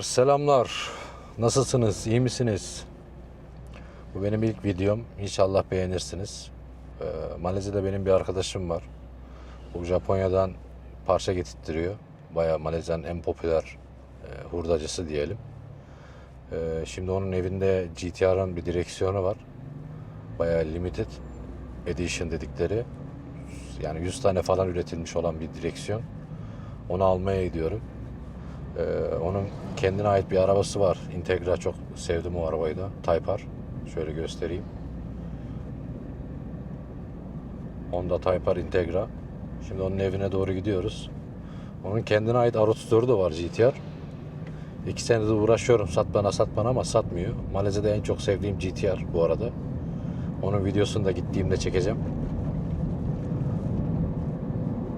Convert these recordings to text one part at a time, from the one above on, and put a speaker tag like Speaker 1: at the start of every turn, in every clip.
Speaker 1: Selamlar. Nasılsınız? İyi misiniz? Bu benim ilk videom. İnşallah beğenirsiniz. Ee, Malezya'da benim bir arkadaşım var. Bu Japonya'dan parça getirtiyor. Bayağı Malezya'nın en popüler e, hurdacısı diyelim. Ee, şimdi onun evinde GTR'ın bir direksiyonu var. Bayağı limited edition dedikleri. Yani 100 tane falan üretilmiş olan bir direksiyon. Onu almaya gidiyorum. Ee, onun kendine ait bir arabası var. Integra çok sevdim o arabayı da. Type R. Şöyle göstereyim. Honda Type R Integra. Şimdi onun evine doğru gidiyoruz. Onun kendine ait R34'ü de var GTR. İki senedir uğraşıyorum sat bana sat bana ama satmıyor. Malezya'da en çok sevdiğim GTR bu arada. Onun videosunu da gittiğimde çekeceğim.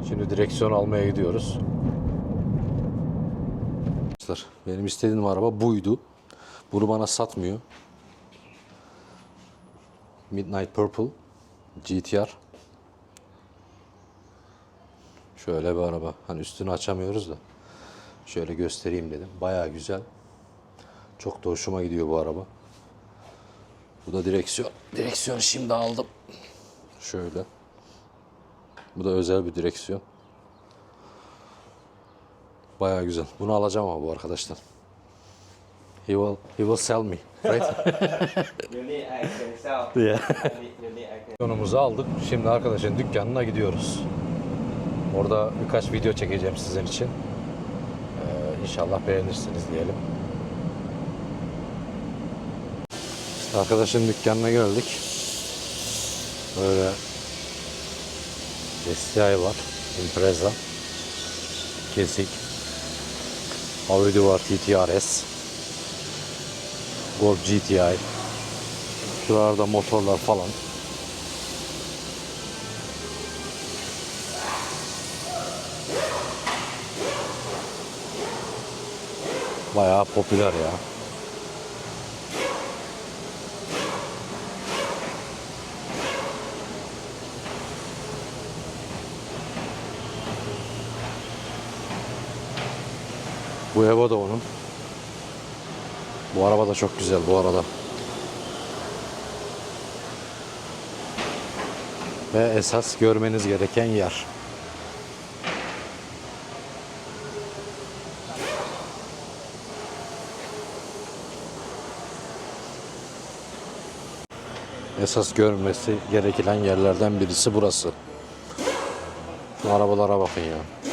Speaker 1: Şimdi direksiyon almaya gidiyoruz. Arkadaşlar benim istediğim araba buydu. Bunu bana satmıyor. Midnight Purple GTR. Şöyle bir araba. Hani üstünü açamıyoruz da. Şöyle göstereyim dedim. Bayağı güzel. Çok da hoşuma gidiyor bu araba. Bu da direksiyon. Direksiyon şimdi aldım. Şöyle. Bu da özel bir direksiyon. Bayağı güzel. Bunu alacağım ama bu arkadaşlar. He will, he will sell me. Right?
Speaker 2: You need I can sell.
Speaker 1: Yeah.
Speaker 2: I can.
Speaker 1: Yonumuzu aldık. Şimdi arkadaşın dükkanına gidiyoruz. Orada birkaç video çekeceğim sizin için. Ee, inşallah beğenirsiniz diyelim. İşte arkadaşın dükkanına geldik. Böyle STI var. Impreza. Kesik. Audi var TTRS. Golf GTI. Şuralarda motorlar falan. Bayağı popüler ya. Bu Evo da onun. Bu araba da çok güzel bu arada. Ve esas görmeniz gereken yer. Esas görmesi gereken yerlerden birisi burası. Şu arabalara bakın ya.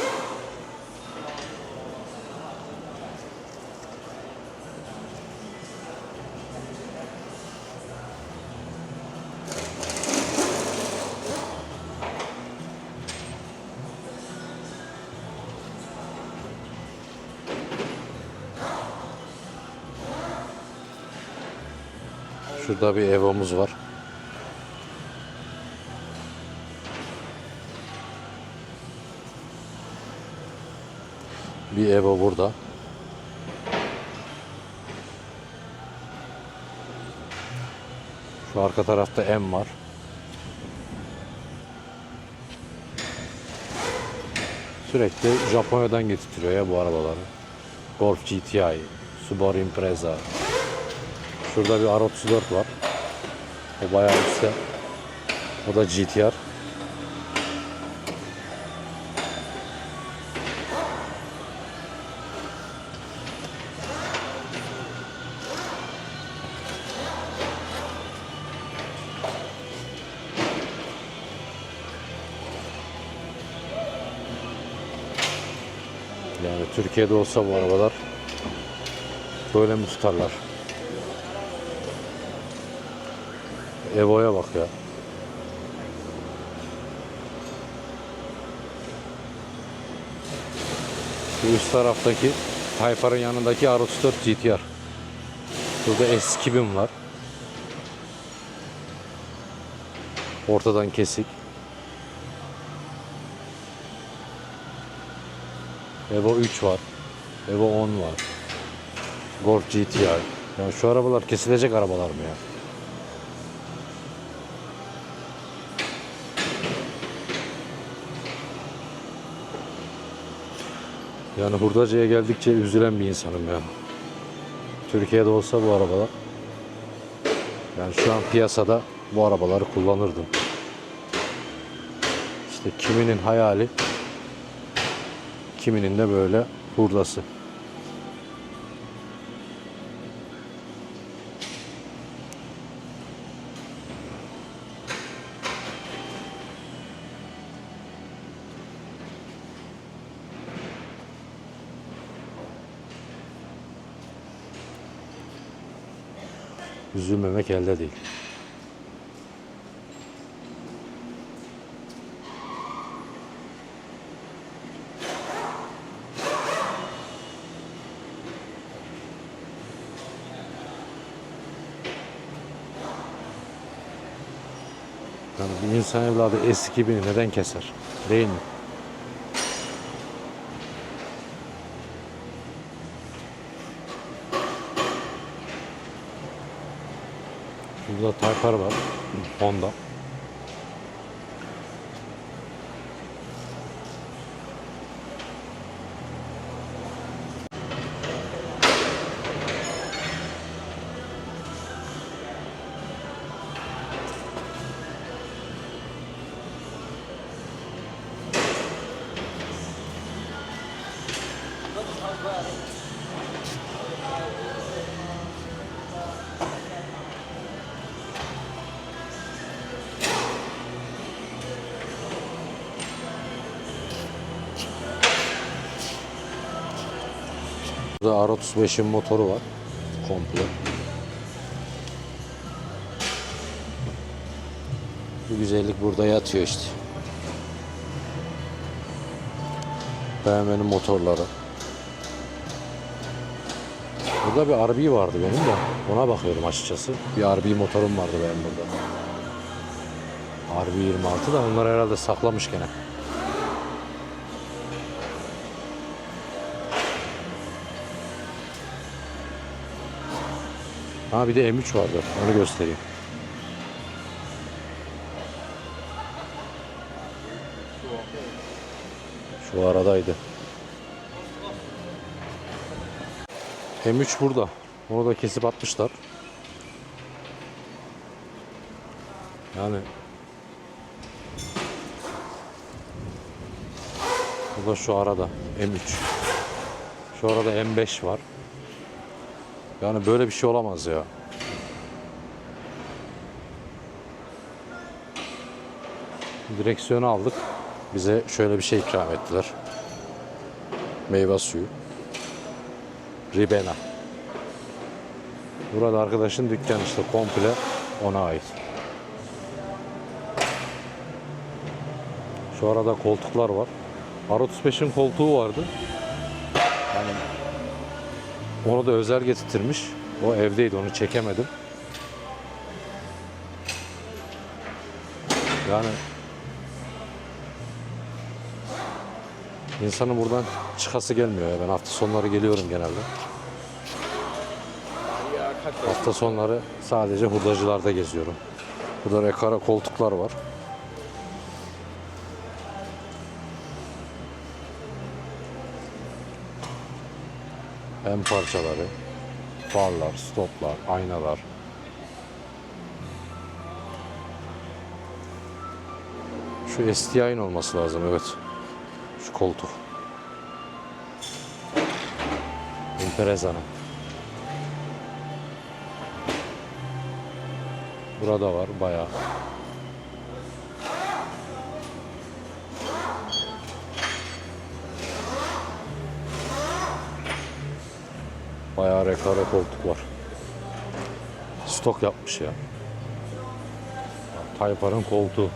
Speaker 1: Şurada bir Evo'muz var. Bir Evo burada. Şu arka tarafta M var. Sürekli Japonya'dan getirtiyor ya bu arabaları. Golf GTI, Subaru Impreza. Şurada bir R34 var. O bayağı üstte. O da GTR. Yani Türkiye'de olsa bu arabalar böyle mi tutarlar? Evo'ya bak ya. Şu üst taraftaki Tayfar'ın yanındaki R34 GTR. Burada S2000 var. Ortadan kesik. Evo 3 var. Evo 10 var. Golf GTI. Yani şu arabalar kesilecek arabalar mı ya? Yani hurdacıya geldikçe üzülen bir insanım ya. Türkiye'de olsa bu arabalar yani şu an piyasada bu arabaları kullanırdım. İşte kiminin hayali kiminin de böyle hurdası. Üzülmemek elde değil. Yani bir insan evladı eski birini neden keser? Değil mi? Burada Tayfar var. Honda. Burada R35'in motoru var. Komple. Bu güzellik burada yatıyor işte. BMW'nin motorları. Burada bir RB vardı benim de. Ona bakıyorum açıkçası. Bir RB motorum vardı benim burada. RB 26 da onlar herhalde saklamış gene. Ha bir de M3 vardı. Onu göstereyim. Şu aradaydı. M3 burada. Onu da kesip atmışlar. Yani Bu da şu arada M3. Şu arada M5 var. Yani böyle bir şey olamaz ya. Direksiyonu aldık. Bize şöyle bir şey ikram ettiler. Meyve suyu. Ribena. Burada arkadaşın dükkanı işte komple ona ait. Şu arada koltuklar var. R35'in koltuğu vardı. Onu da özel getirtirmiş. O evdeydi onu çekemedim. Yani insanın buradan çıkası gelmiyor ya. Ben hafta sonları geliyorum genelde. Hafta sonları sadece hurdacılarda geziyorum. Burada rekara koltuklar var. Hem parçaları, farlar, stoplar, aynalar. Şu STI'nin olması lazım evet. Şu koltuk. Impreza'nın. Burada var bayağı. Bayağı rekare koltuk var. Stok yapmış ya. Taypar'ın koltuğu.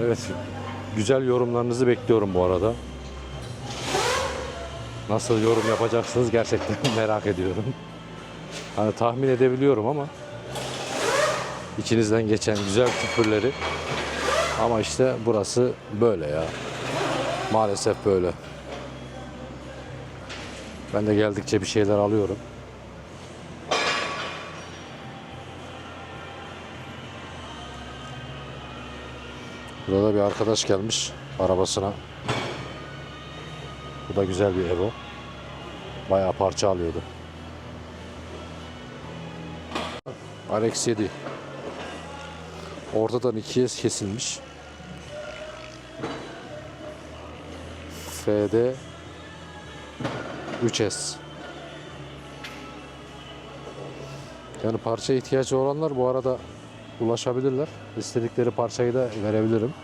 Speaker 1: Evet. Güzel yorumlarınızı bekliyorum bu arada. Nasıl yorum yapacaksınız gerçekten merak ediyorum. Hani tahmin edebiliyorum ama içinizden geçen güzel küfürleri ama işte burası böyle ya. Maalesef böyle. Ben de geldikçe bir şeyler alıyorum. Burada bir arkadaş gelmiş arabasına. Da güzel bir Evo. Bayağı parça alıyordu. Alex 7. Ortadan ikiye kesilmiş. FD 3S. Yani parça ihtiyacı olanlar bu arada ulaşabilirler. İstedikleri parçayı da verebilirim.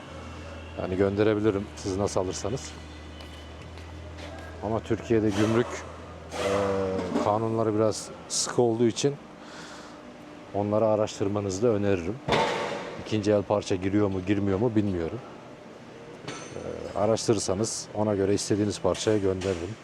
Speaker 1: Yani gönderebilirim siz nasıl alırsanız. Ama Türkiye'de gümrük e, kanunları biraz sıkı olduğu için onları araştırmanızı da öneririm. İkinci el parça giriyor mu girmiyor mu bilmiyorum. E, araştırırsanız ona göre istediğiniz parçaya gönderirim.